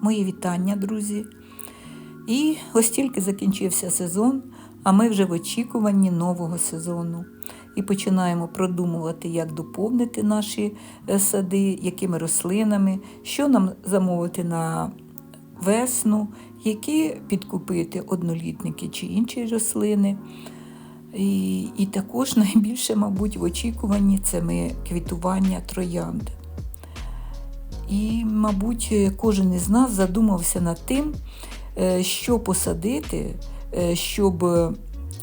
Мої вітання, друзі. І ось тільки закінчився сезон, а ми вже в очікуванні нового сезону. І починаємо продумувати, як доповнити наші е, сади, якими рослинами, що нам замовити на весну, які підкупити однолітники чи інші рослини. І, і також найбільше, мабуть, в очікуванні це ми квітування троянд. І, мабуть, кожен із нас задумався над тим, е, що посадити, е, щоб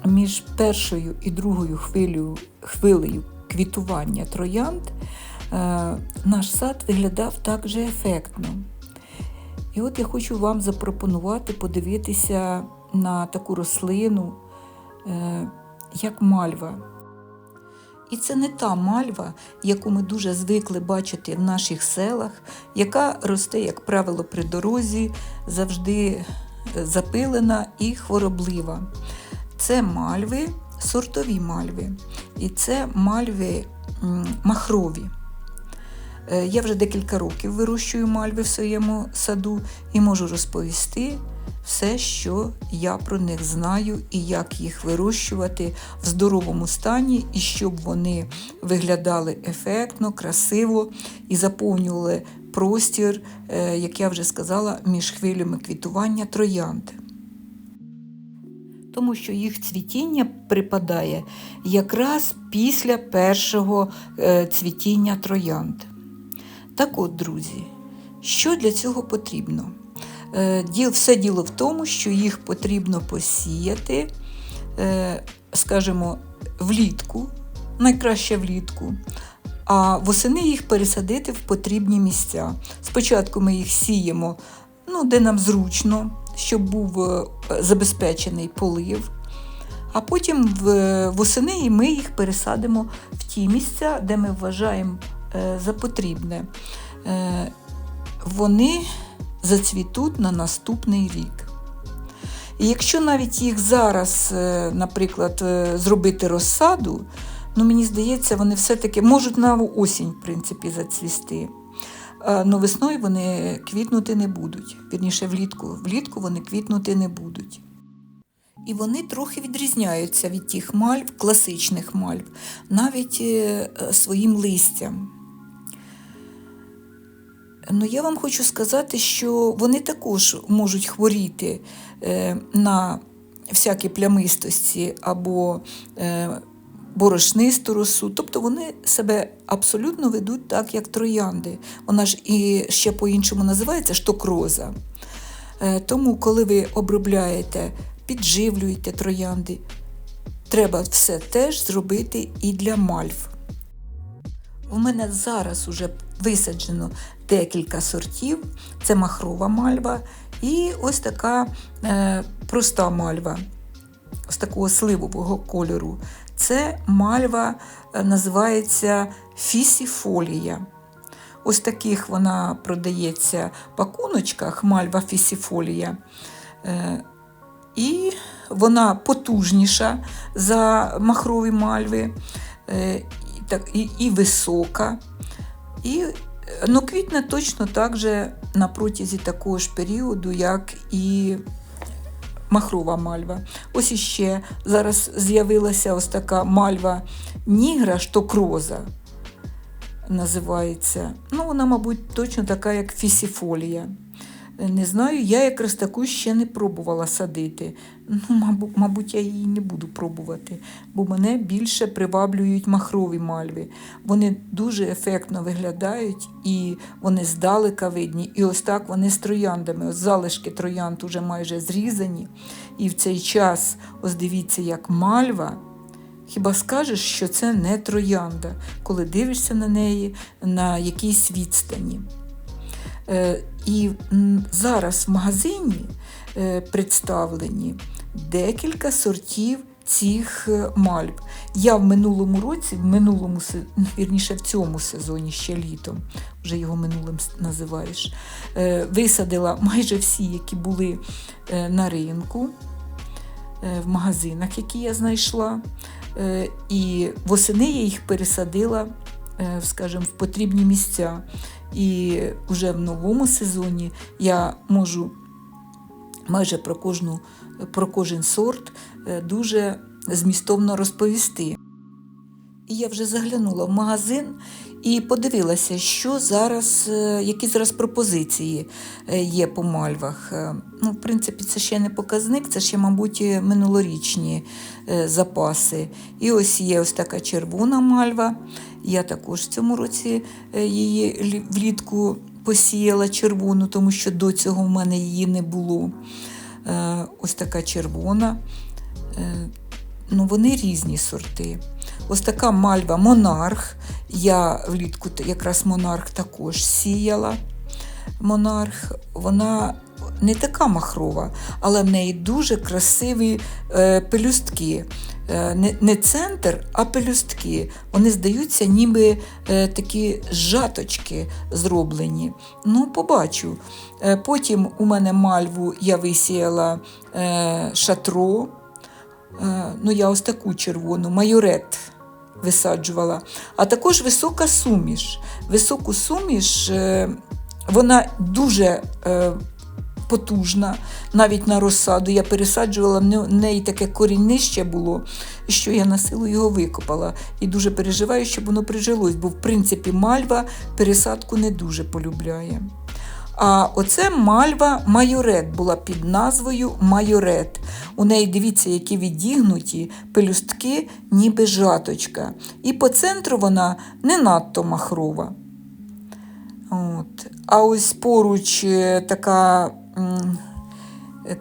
між першою і другою хвилею, хвилею квітування троянд е, наш сад виглядав так же ефектно. І от я хочу вам запропонувати подивитися на таку рослину, як мальва. І це не та мальва, яку ми дуже звикли бачити в наших селах, яка росте, як правило, при дорозі, завжди е, запилена і хвороблива. Це мальви, сортові мальви, і це мальви махрові. Е, я вже декілька років вирощую мальви в своєму саду і можу розповісти все, що я про них знаю, і як їх вирощувати в здоровому стані, і щоб вони виглядали ефектно, красиво і заповнювали простір, е, як я вже сказала, між хвилями квітування троянд. Тому що їх цвітіння припадає якраз після першого е, цвітіння троянд. Так от, друзі, що для цього потрібно? Е, все діло в тому, що їх потрібно посіяти, е, скажімо, влітку, найкраще влітку, а восени їх пересадити в потрібні місця. Спочатку ми їх сіємо, ну, де нам зручно, щоб був е, забезпечений полив. А потім восени ми їх пересадимо в ті місця, де ми вважаємо за потрібне. Вони зацвітуть на наступний рік. І якщо навіть їх зараз, е, наприклад, е, зробити розсаду, ну мені здається, вони все-таки можуть на осінь, в принципі, зацвісти. Но весною вони квітнути не будуть. Вірніше, влітку влітку вони квітнути не будуть. І вони трохи відрізняються від тих мальв, класичних мальв, навіть е, своїм листям. Ну, я вам хочу сказати, що вони також можуть хворіти е, на всякі плямистості або е, борошнисту росу. Тобто вони себе абсолютно ведуть так, як троянди. Вона ж і ще по-іншому називається штокроза. Е, тому, коли ви обробляєте, підживлюєте троянди, треба все теж зробити і для мальв. У мене зараз уже висаджено декілька сортів. Це махрова мальва і ось така е, проста мальва, з такого сливового кольору. Це мальва е, називається фісіфолія. Ось таких вона продається в пакуночках мальва фісіфолія. Е, і вона потужніша за махрові мальви, е, і, і висока. І Ну, квітне точно так же на протязі такого ж періоду, як і махрова мальва. Ось іще зараз з'явилася ось така мальва нігра, штокроза називається. Ну, Вона, мабуть, точно така, як фісіфолія. Не знаю, я якраз таку ще не пробувала садити. Ну, Мабуть, я її не буду пробувати, бо мене більше приваблюють махрові мальви. Вони дуже ефектно виглядають і вони здалека видні. І ось так вони з трояндами. Ось залишки троянд уже майже зрізані. І в цей час, ось дивіться, як мальва. Хіба скажеш, що це не троянда, коли дивишся на неї на якійсь відстані? Е, і зараз в магазині е, представлені декілька сортів цих е, мальв. Я в минулому році, в минулому вірніше в цьому сезоні ще літом, вже його минулим називаєш, висадила майже всі, які були на ринку, в магазинах, які я знайшла. І восени я їх пересадила, скажімо, в потрібні місця. І вже в новому сезоні я можу майже про, кожну, про кожен сорт е, дуже змістовно розповісти. Я вже заглянула в магазин і подивилася, що зараз, е, які зараз пропозиції е, є по мальвах. Е, Ну, в принципі, це ще не показник, це ще, мабуть, минулорічні запаси. І ось є ось така червона мальва. Я також в цьому році її влітку посіяла червону, тому що до цього в мене її не було. Ось така червона. Ну, вони різні сорти. Ось така мальва Монарх. Я влітку якраз монарх також сіяла. Монарх, вона не така махрова, але в неї дуже красиві е, пелюстки. Е, не, не центр, а пелюстки. Вони здаються, ніби е, такі жаточки зроблені. Ну, побачу. Е, потім у мене мальву я висіяла е, шатро. Е, ну, я ось таку червону, майорет висаджувала. А також висока суміш. Високу суміш, е, вона дуже е, потужна, навіть на розсаду. Я пересаджувала, в в неї таке коріннище було, що я на силу його викопала. І дуже переживаю, щоб воно прижилось, бо в принципі мальва пересадку не дуже полюбляє. А оце мальва майорет була під назвою майорет. У неї дивіться, які відігнуті пелюстки, ніби жаточка. І по центру вона не надто махрова. От. А ось поруч е, така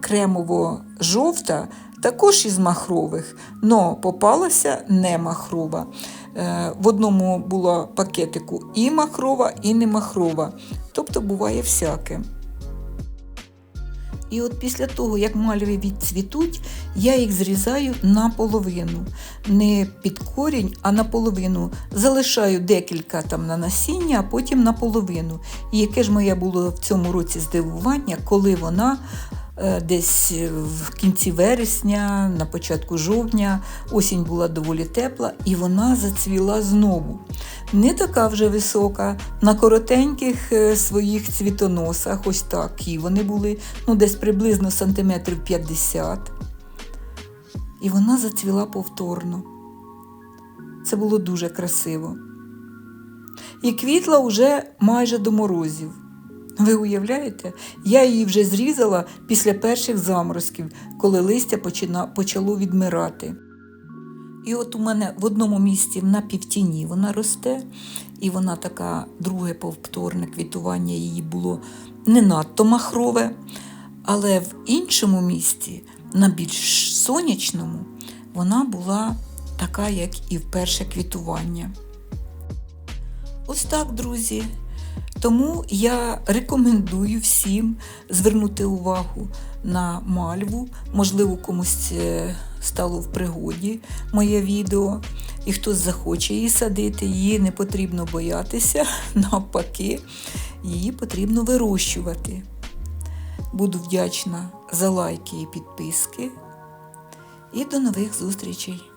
кремово-жовта, також із махрових, але попалася не махрова. Е, В одному було пакетику і махрова, і не махрова. Тобто буває всяке. І от після того, як мальви відцвітуть, я їх зрізаю наполовину. Не під корінь, а наполовину. Залишаю декілька там на насіння, а потім наполовину. І яке ж моє було в цьому році здивування, коли вона десь в кінці вересня, на початку жовтня, осінь була доволі тепла, і вона зацвіла знову. Не така вже висока, на коротеньких е, своїх цвітоносах, ось такі вони були, ну десь приблизно сантиметрів 50. І вона зацвіла повторно. Це було дуже красиво. І квітла вже майже до морозів. Ви уявляєте? Я її вже зрізала після перших заморозків, коли листя почало відмирати. І от у мене в одному місці на півтіні вона росте, і вона така друге повторне квітування її було не надто махрове. Але в іншому місці, на більш сонячному, вона була така, як і в перше квітування. Ось так, друзі. Тому я рекомендую всім звернути увагу на мальву. Можливо, комусь стало в пригоді моє відео. І хтось захоче її садити, її не потрібно боятися, навпаки, її потрібно вирощувати. Буду вдячна за лайки і підписки. І до нових зустрічей!